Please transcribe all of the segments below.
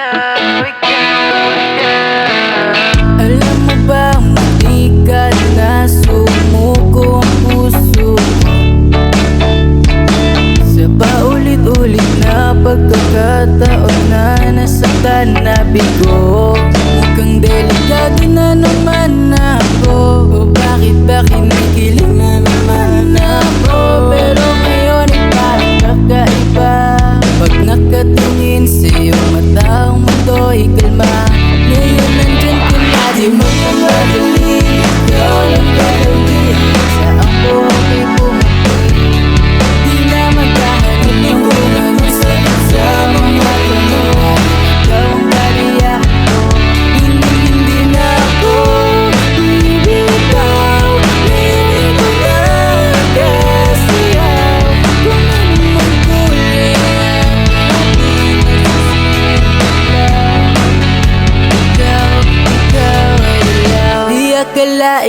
yeah.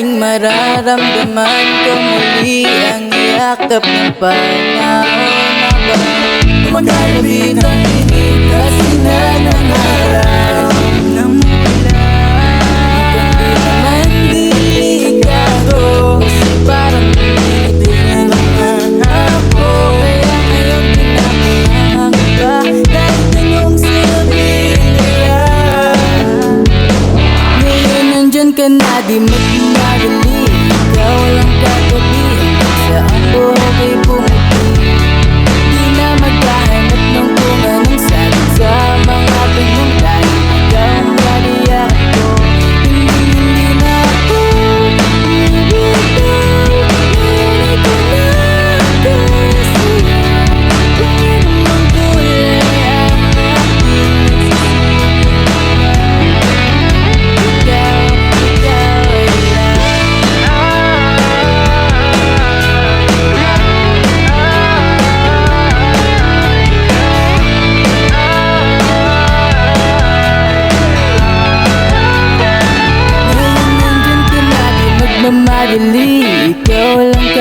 aking mararamdaman Kung muli ang yakap ng panahon. Na ba Kumagalabi ng inita ka na di mo marinig. Ikaw lang kagabihan Saan ko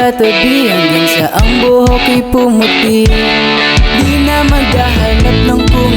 katabi Hanggang sa ang buhok ay pumuti. Di na maghahanap ng kung